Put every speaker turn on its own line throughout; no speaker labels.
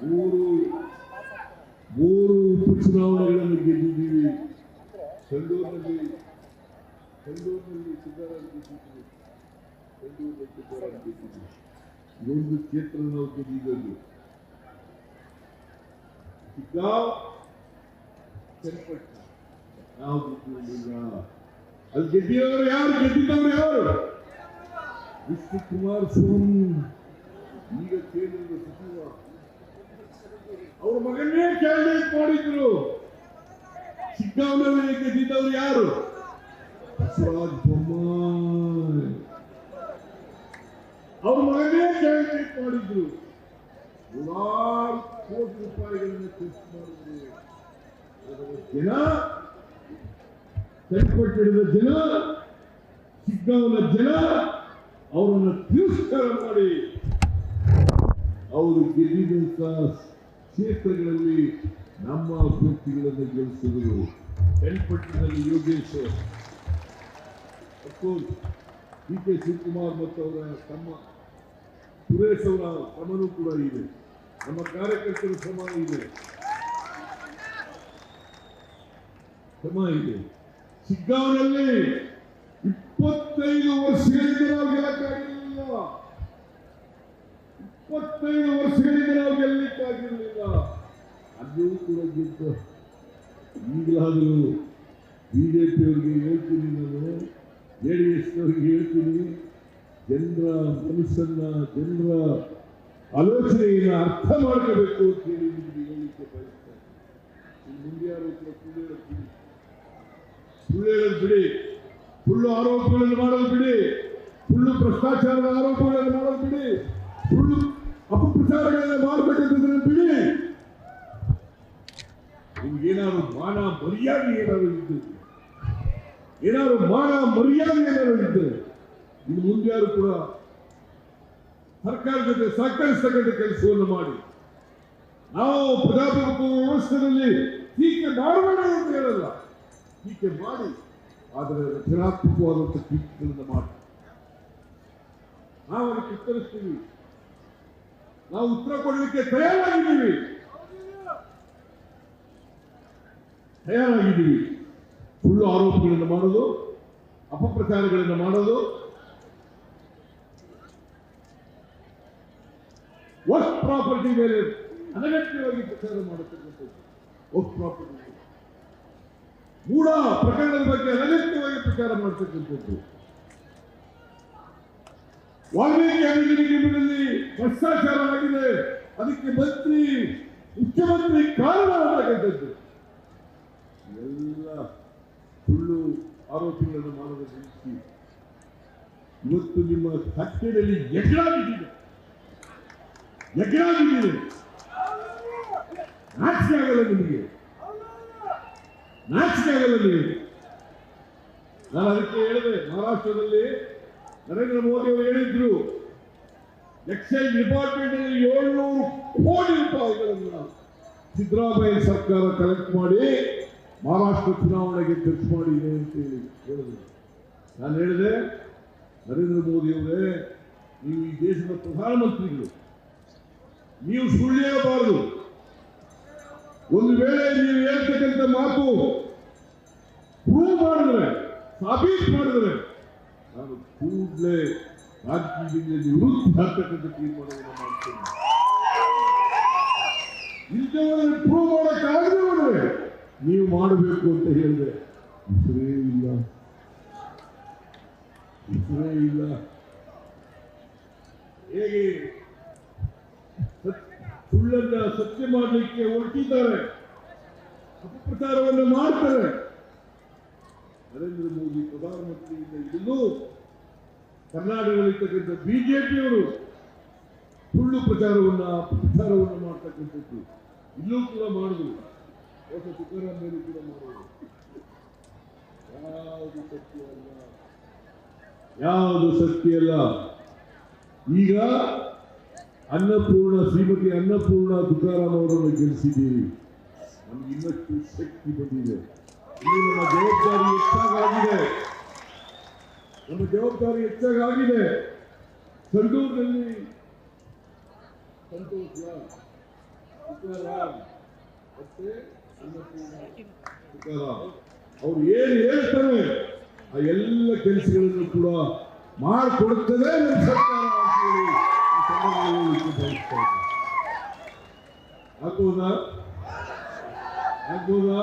ಮೂರು ಮೂರು ಉಪಚುನಾವಣೆಗಳನ್ನು ಗೆದ್ದಿದ್ದೀವಿ. ಸಂಡೂರಿನಲ್ಲಿ ಸಂಡೂರಿನಲ್ಲಿ ಸಿದ್ದರಾಮ ಗೆದ್ದಿದ್ದೀವಿ. ಸಂಡೂರಿನಲ್ಲಿ ಸಿದ್ದರಾಮ ಗೆದ್ದಿದ್ದೀವಿ. ಇದೊಂದು ಕ್ಷೇತ್ರ ನಾವು ಗೆದ್ದಿದ್ದು ಶಿಗ್ಗಾಂವ್ ಚನ್ನಪಟ್ಟಣ ನಾವು ಗೆದ್ದಿರಲಿಲ್ಲ ಅಲ್ಲಿ ಗೆದ್ದಿರೋರು ಯಾರು? ಗೆದ್ದಿದ್ದವರು ಯಾರು? ವಿಷ್ಣು ಕುಮಾರ್ ಸ್ವಾಮಿ ಈಗ ಕೇಂದ್ರದ ಸಚಿವ ಅವ್ರ ಮಗನ್ನೇ ಕ್ಯಾಂಡಿಡೇಟ್ ಮಾಡಿದ್ರು. ಶಿಗ್ಗಾಂವ್ನಲ್ಲಿ ಗೆದ್ದಿದ್ದವ್ರು ಯಾರು? ಬಸವರಾಜ ಬೊಮ್ಮಾಯಿ. ಅವ್ರ ಮಗನೇ ಕ್ಯಾಂಡಿಡೇಟ್ ಮಾಡಿದ್ರು. ನೂರಾರು ಕೋಟಿ ರೂಪಾಯಿಗಳನ್ನ ಖರ್ಚು ಮಾಡಿದ್ರು. ಜನ ಕೈಪಟ್ಟಿಡಿದ ಜನ ಶಿಗ್ಗಾಂವನ ಜನ ಅವರನ್ನು ತಿರಸ್ಕಾರ ಮಾಡಿ ಅವರು ಗೆದ್ದಿದಂತ ಕ್ಷೇತ್ರಗಳಲ್ಲಿ ನಮ್ಮ ಅಭ್ಯರ್ಥಿಗಳನ್ನು ಗೆಲ್ಲಿಸಿದರು. ಕೈಪಟ್ಟಿನಲ್ಲಿ Yogeshwar of course D K Shivakumar ಮತ್ತು ಅವರ ತಮ್ಮ ಸುರೇಶ್ ಅವರ ಶ್ರಮನೂ ಕೂಡ ಇದೆ. ನಮ್ಮ ಕಾರ್ಯಕರ್ತರ ಸಮ ಇದೆ. ಸಮ ಇದೆ. ಶಿಗ್ಗಾಂವನಲ್ಲಿ ಇಪ್ಪತ್ತೈದು ವರ್ಷಗಳಿಂದ ನಾವು ಇಪ್ಪತ್ತೈದು ವರ್ಷಗಳಿಂದ ನಾವು ಗೆಲ್ಲಿಕ್ಕಾಗಿರಲಿಲ್ಲ. ಅದೂ ಕೂಡ ಗೆದ್ದು. ಈಗಲಾದರೂ ಬಿಜೆಪಿಯವರಿಗೆ ಹೇಳ್ತೀನಿ ನಾನು, ಜೆ ಡಿ ಎಸ್ನವ್ರಿಗೆ ಹೇಳ್ತೀನಿ. ಜನರ ಮನಸ್ಸನ್ನ, ಜನರ ಆಲೋಚನೆಯನ್ನು ಅರ್ಥ ಮಾಡ್ಕೋಬೇಕು ಅಂತ ಹೇಳಿ ನಿಮಗೆ ಹೇಳಲಿಕ್ಕೆ ಬಯಸ್ತಾರೆ ಮುಂದೆ ಯಾರು ಕೂಡ ಸುಳ್ಳು ಬಿಡಿ. ಸುಳ್ಳು ಆರೋಪಗಳನ್ನು ಮಾಡೋದು ಬಿಡಿ. ಸುಳ್ಳು ಭ್ರಷ್ಟಾಚಾರದ ಆರೋಪಗಳನ್ನು ಮಾಡೋದು ಬಿಡಿ. ಸುಳ್ಳು ಅಪಪ್ರಚಾರಗಳನ್ನು ಮಾಡ್ಬೇಕಂತಂದ್ರೆ ಬಿಡಿ ನಿಮ್ಗೇನಾದ್ರು ಮಾನ ಮರ್ಯಾದೆ ಏನಾದ್ರು ಇದ್ದು ಏನಾದ್ರು ಮಾನ ಮರ್ಯಾದೆ ಏನಾದ್ರು ಇದ್ದರೆ ಇನ್ನು ಮುಂದೆ ಯಾರು ಕೂಡ ಸರ್ಕಾರ ಜೊತೆ ಸಹಕರಿಸ್ತಕ್ಕಂಥ ಕೆಲಸವನ್ನು ಮಾಡಿ. ನಾವು ಪ್ರಜಾಪ್ರಭುತ್ವ ವ್ಯವಸ್ಥೆಯಲ್ಲಿ ಟೀಕೆ ಮಾಡಬೇಡ ಅಂತ ಹೇಳಲ್ಲ. ಟೀಕೆ ಮಾಡಿ, ಆದರೆ ರಚನಾತ್ಮಕವಾದಂಥ ಟೀಕೆಗಳನ್ನು ಮಾಡಿ. ನಾವು ಅದಕ್ಕೆ ಉತ್ತರಿಸ್ತೀವಿ. ನಾವು ಉತ್ತರ ಕೊಡಲಿಕ್ಕೆ ತಯಾರಾಗಿದ್ದೀವಿ. ತಯಾರಾಗಿದ್ದೀವಿ. ಸುಳ್ಳು ಆರೋಪಗಳನ್ನು ಮಾಡೋದು ಅಪಪ್ರಚಾರಗಳನ್ನು ಮಾಡೋದು. ವರ್ಕ್ ಪ್ರಾಪರ್ಟಿ ಮೇಲೆ ಅನಗತ್ಯವಾಗಿ ಪ್ರಚಾರ ಮಾಡತಕ್ಕಂಥದ್ದು ವರ್ಕ್ ಪ್ರಾಪರ್ಟಿ ಮೂಢ ಪ್ರಕರಣದ ಬಗ್ಗೆ ಅನಗತ್ಯವಾಗಿ ಪ್ರಚಾರ ಮಾಡತಕ್ಕಂಥದ್ದು ವಾಲ್ಮೀಕಿ ಭ್ರಷ್ಟಾಚಾರ ಆಗಿದೆ ಅದಕ್ಕೆ ಮಂತ್ರಿ, ಮುಖ್ಯಮಂತ್ರಿ ಕಾರಣ ಎಲ್ಲ ಸುಳ್ಳು ಆರೋಪಗಳನ್ನು ಮಾಡುವ ರೀತಿ ಇವತ್ತು ನಿಮ್ಮ ಕಟ್ಟೆಯಲ್ಲಿ ಎಗರಾಗಿದ್ದೀರಿ ಎಗರಾಗಿದ್ದೀರಿ ನಾಚಿಕೆ ಆಗಲ್ಲ ನಿಮಗೆ. ನಾಚಿಕೆ ಆಗಲ್ಲ ನಿಮಗೆ. ನಾನು ಅದಕ್ಕೆ ಹೇಳಿದೆ, ಮಹಾರಾಷ್ಟ್ರದಲ್ಲಿ ನರೇಂದ್ರ ಮೋದಿ ಅವರು ಹೇಳಿದ್ರು ಎಕ್ಸೈಸ್ ಡಿಪಾರ್ಟ್ಮೆಂಟ್ ಅಲ್ಲಿ ಏಳ್ನೂರು ಕೋಟಿ ರೂಪಾಯಿಗಳನ್ನು ಸಿದ್ದರಾಮಯ್ಯ ಸರ್ಕಾರ ಕಲೆಕ್ಟ್ ಮಾಡಿ ಮಹಾರಾಷ್ಟ್ರ ಚುನಾವಣೆಗೆ ಖರ್ಚು ಮಾಡಿದೆ ಅಂತ ಹೇಳಿ ಹೇಳಿದ್ರು. ನಾನು ಹೇಳಿದೆ, ನರೇಂದ್ರ ಮೋದಿ ಅವರೇ, ನೀವು ಈ ದೇಶದ ಪ್ರಧಾನಮಂತ್ರಿಗಳು, ನೀವು ಸುಳ್ಳು ಹೇಳಬಾರದು. ಒಂದು ವೇಳೆ ನೀವು ಹೇಳ್ತಕ್ಕಂಥ ಮಾತು ಪ್ರೂವ್ ಮಾಡಿದ್ರೆ, ಸಾಬೀತು ಮಾಡಿದ್ರೆ ನಾನು ಕೂಡಲೇ ರಾಜಕೀಯದಿಂದ ನಿವೃತ್ತಿ ಆಗ್ತಕ್ಕಂಥ ತೀರ್ಮಾನವನ್ನು ಮಾಡ್ತೇನೆ. ಇಲ್ಲದವರನ್ನು ಪ್ರೂವ್ ಮಾಡೋಕ್ಕಾಗದೆ ಹೋದ್ರೆ ನೀವು ಮಾಡಬೇಕು ಅಂತ ಹೇಳಿದೆ ಹೆಸರೇ ಇಲ್ಲ. ಹೆಸರೇ ಇಲ್ಲ. ಹೇಗೆ? ಸುಳ್ಳನ್ನ ಸತ್ಯ ಮಾಡಲಿಕ್ಕೆ ಹೊರಟಿದ್ದಾರೆ. ಅಪಪ್ರಚಾರವನ್ನು ಮಾಡ್ತಾರೆ. ನರೇಂದ್ರ ಮೋದಿ ಪ್ರಧಾನಮಂತ್ರಿಯಿಂದ ಹಿಡಿದು ಕರ್ನಾಟಕದಲ್ಲಿರ್ತಕ್ಕಂಥ ಬಿಜೆಪಿಯವರು ಸುಳ್ಳು ಪ್ರಚಾರವನ್ನ ಪ್ರಚಾರವನ್ನ ಮಾಡ್ತಕ್ಕಂಥದ್ದು. ಇಲ್ಲೂ ಕೂಡ ಮಾಡುದು. ಹೊಸ ಸಿದ್ದರಾಮಯ್ಯ ಮೇಲೆ ಕೂಡ ಮಾಡುವುದು ಯಾವುದು ಸತ್ಯ ಅಲ್ಲ? ಯಾವುದು ಸತ್ಯ ಅಲ್ಲ? ಈಗ ಅನ್ನಪೂರ್ಣ ಶ್ರೀಮತಿ ಅನ್ನಪೂರ್ಣ ತುಕಾರಾಮ್ ಅವರನ್ನು ಗೆಲ್ಲಿಸಿದ್ದೀರಿ. ನಮ್ಗೆ ಇನ್ನಷ್ಟು ಶಕ್ತಿ ಬಂದಿದೆ. ಇನ್ನು ನಮ್ಮ ಜವಾಬ್ದಾರಿ ಹೆಚ್ಚಾಗಿದೆ ನಮ್ಮ ಜವಾಬ್ದಾರಿ ಹೆಚ್ಚಾಗಿದೆ ಸಂಡೂರಿನಲ್ಲಿ ಸಂತೋಷ. ಅವ್ರು ಏನು ಹೇಳ್ತಾರೆ, ಆ ಎಲ್ಲ ಕೆಲಸಗಳನ್ನು ಕೂಡ ಮಾಡಿಕೊಡುತ್ತದೆ ಸರ್ಕಾರ ಈ ಆಗ್ಬೋದಾ? ಆಗ್ಬೋದಾ?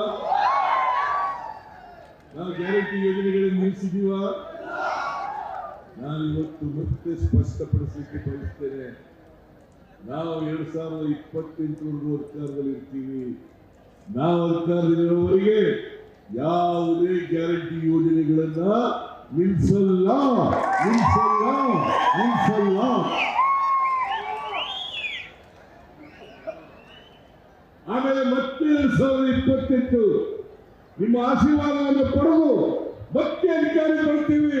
ನಾವು ಗ್ಯಾರಂಟಿ ಯೋಜನೆಗಳನ್ನು ನಿಲ್ಲಿಸಿದೀವ ನಾನು ಇವತ್ತು ಮತ್ತೆ ಸ್ಪಷ್ಟಪಡಿಸಲಿಕ್ಕೆ ಬಯಸ್ತೇನೆ. ನಾವು ಎರಡ್ ಸಾವಿರದ ಇಪ್ಪತ್ತೆಂಟರವರೆಗೂ ಅಧಿಕಾರದಲ್ಲಿ ಇರ್ತೀವಿ. ನಾವು ಅಧಿಕಾರದಲ್ಲಿರುವವರೆಗೆ ಯಾವುದೇ ಗ್ಯಾರಂಟಿ ಯೋಜನೆಗಳನ್ನ ನಿಲ್ಲಿಸಲ್ಲ ನಿಲ್ಲಿಸಲ್ಲ ನಿಲ್ಸಲ್ಲ. ಆಮೇಲೆ ಮತ್ತೆ ಎರಡ್ ಸಾವಿರದ ಇಪ್ಪತ್ತೆಂಟು. ನಿಮ್ಮ ಆಶೀರ್ವಾದವನ್ನು ಪಡೆದು ಮತ್ತೆ ಅಧಿಕಾರ ಬರ್ತೀವಿ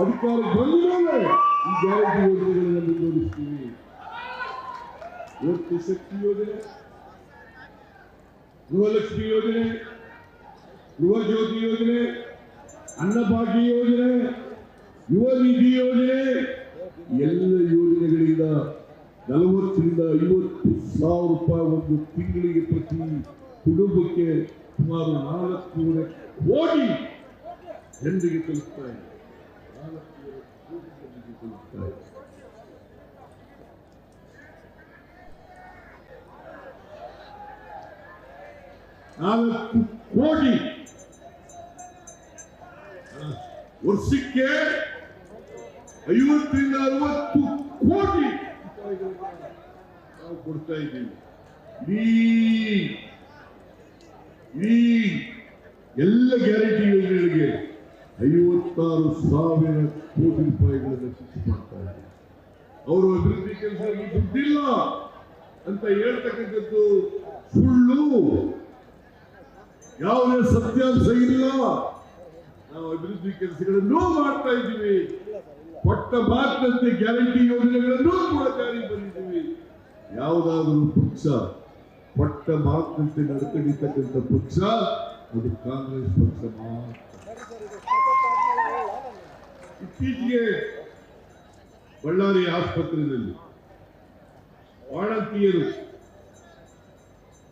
ಅಧಿಕಾರ ಬಂದ ಮೇಲೆ ಈ ಗ್ಯಾರಂಟಿ ಯೋಜನೆಗಳನ್ನು ತೋರಿಸ್ತೀವಿ ಇವತ್ತು ಶಕ್ತಿ ಯೋಜನೆ, ಗೃಹಲಕ್ಷ್ಮಿ ಯೋಜನೆ, ಗೃಹ ಯೋಜನೆ, ಅನ್ನಭಾಗ್ಯ ಯೋಜನೆ, ಯುವ ನಿಧಿ ಯೋಜನೆ, ಎಲ್ಲ ಯೋಜನೆಗಳಿಂದ ನಲವತ್ತರಿಂದ ಐವತ್ತು ಸಾವಿರ ರೂಪಾಯಿ ಒಂದು ತಿಂಗಳಿಗೆ ಪ್ರತಿ ಕುಟುಂಬಕ್ಕೆ ಸುಮಾರು ನಾಲ್ಕೂವರೆ ಕೋಟಿ ಜನರಿಗೆ ತಲುಪ್ತಾ ಇದೆ ನಾಲ್ಕು ಕೋಟಿ ವರ್ಷಕ್ಕೆ ಐವತ್ತರಿಂದ ಅರವತ್ತು ಕೋಟಿ ನಾವು ಕೊಡ್ತಾ ಇದ್ದೀವಿ. ಈ ಎಲ್ಲ ಗ್ಯಾರಂಟಿ ಯೋಜನೆಗಳಿಗೆ ಐವತ್ತಾರು ಸಾವಿರ ಕೋಟಿ ರೂಪಾಯಿಗಳನ್ನು ಖರ್ಚು ಮಾಡ್ತಾ ಇದ್ದಾರೆ. ಅವರು ಅಭಿವೃದ್ಧಿ ಕೆಲಸ ದುಡ್ಡಿಲ್ಲ ಅಂತ ಹೇಳ್ತಕ್ಕಂಥದ್ದು ಸುಳ್ಳು. ಯಾವುದೇ ಸತ್ಯಾಂಶ ಇಲ್ಲ. ನಾವು ಅಭಿವೃದ್ಧಿ ಕೆಲಸಗಳನ್ನು ಮಾಡ್ತಾ ಇದ್ದೀವಿ. ಕೊಟ್ಟ ಮಾತಿನಂತೆ ಗ್ಯಾರಂಟಿ ಯೋಜನೆಗಳನ್ನು ಕೂಡ ಜಾರಿಗೆ ಬಂದಿದ್ದೀವಿ. ಯಾವುದಾದರೂ ಪಕ್ಷ ಕೊಟ್ಟ ಮಾತಿನಂತೆ ನಡ್ಕೊಂಡಿರ್ತಕ್ಕಂಥ ಪಕ್ಷ, ಅದು ಕಾಂಗ್ರೆಸ್ ಪಕ್ಷ ಇತ್ತೀಚೆಗೆ ಬಳ್ಳಾರಿ ಆಸ್ಪತ್ರೆಯಲ್ಲಿ ವಾಳಂತಿಯರು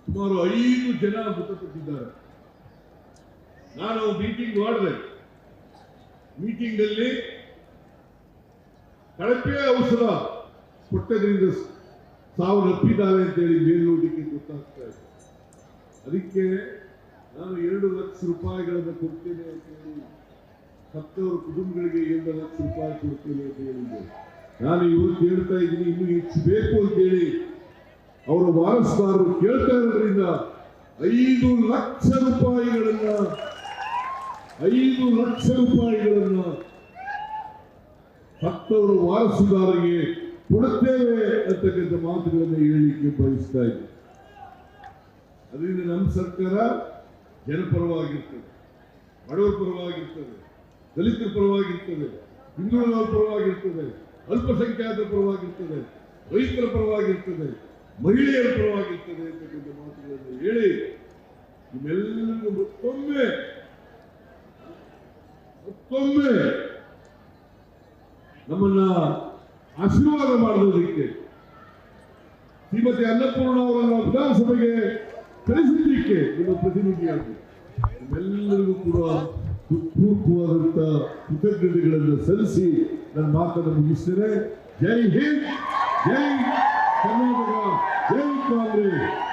ಸುಮಾರು ಐದು ಜನ ಮೃತಪಟ್ಟಿದ್ದಾರೆ. ನಾನು ಮೀಟಿಂಗ್ ಮಾಡಿದೆ. ಮೀಟಿಂಗ್ ಅಲ್ಲಿ ಕಳಪೆ ಔಷಧ ಕೊಟ್ಟದ್ರಿಂದ ಸಾವು ನಪ್ಪಿದ್ದಾರೆ ಅಂತೇಳಿ ಮೇಲ್ನೋಟಕ್ಕೆ ಗೊತ್ತಾಗ್ತಾ ಇದೆ. ಅದಕ್ಕೆ ನಾನು ಎರಡು ಲಕ್ಷ ರೂಪಾಯಿಗಳನ್ನು ಕೊಡ್ತೇನೆ ಅಂತ ಹೇಳಿ ಸತ್ತವರ ಕುಟುಂಬಗಳಿಗೆ ಎರಡು ಲಕ್ಷ ರೂಪಾಯಿ ಕೊಡ್ತೇನೆ ಅಂತ ಹೇಳಿದ್ದೆ. ನಾನು ಇವರು ಕೇಳ್ತಾ ಇದ್ದೀನಿ, ಇನ್ನೂ ಹೆಚ್ಚು ಬೇಕು ಅಂತೇಳಿ ಅವರ ವಾರಸ್ದಾರರು ಕೇಳ್ತಾ ಇರೋದ್ರಿಂದ ಐದು ಲಕ್ಷ ರೂಪಾಯಿಗಳನ್ನ, ಐದು ಲಕ್ಷ ರೂಪಾಯಿಗಳನ್ನ ಹತ್ತವರು ವಾರಸುದಾರರಿಗೆ ಕೊಡುತ್ತೇವೆ ಅಂತಕ್ಕಂಥ ಮಾತುಗಳನ್ನು ಹೇಳಲಿಕ್ಕೆ ಬಯಸ್ತಾ ಇದೆ ಅದರಿಂದ ನಮ್ಮ ಸರ್ಕಾರ ಜನಪರವಾಗಿರ್ತದೆ, ಬಡವರ ಪರವಾಗಿರ್ತದೆ, ದಲಿತರ ಪರವಾಗಿರ್ತದೆ, ಹಿಂದುಳಿದವರ ಪರವಾಗಿರ್ತದೆ, ಅಲ್ಪಸಂಖ್ಯಾತರ ಪರವಾಗಿರ್ತದೆ ರೈತರ ಪರವಾಗಿರ್ತದೆ, ಮಹಿಳೆಯರ ಪರವಾಗಿರ್ತದೆ ಅಂತಕ್ಕಂಥ ಮಾತುಗಳನ್ನು ಹೇಳಿ ನಿಮ್ಮೆಲ್ಲರಿಗೂ ಮತ್ತೊಮ್ಮೆ ಮತ್ತೊಮ್ಮೆ ನಮ್ಮನ್ನ ಆಶೀರ್ವಾದ ಮಾಡುವುದಕ್ಕೆ ಶ್ರೀಮತಿ ಅನ್ನಪೂರ್ಣ ಅವರನ್ನು ವಿಧಾನಸಭೆಗೆ ಕಳಿಸಿದ್ದಕ್ಕೆ ನಿಮ್ಮ ಪ್ರತಿನಿಧಿಯಾಗಿ. ನಿಮ್ಮೆಲ್ಲರಿಗೂ ಕೂಡ ಹೃತ್ಪೂರ್ವಕವಾದಂತ ಕೃತಜ್ಞತೆಗಳನ್ನು ಸಲ್ಲಿಸಿ ನನ್ನ ಮಾತನ್ನು ಮುಗಿಸ್ತೇನೆ. ಜೈ ಹಿಂದ್, ಜೈ ಕರ್ನಾಟಕ, ಜೈ ಕಾಂಗ್ರೆಸ್.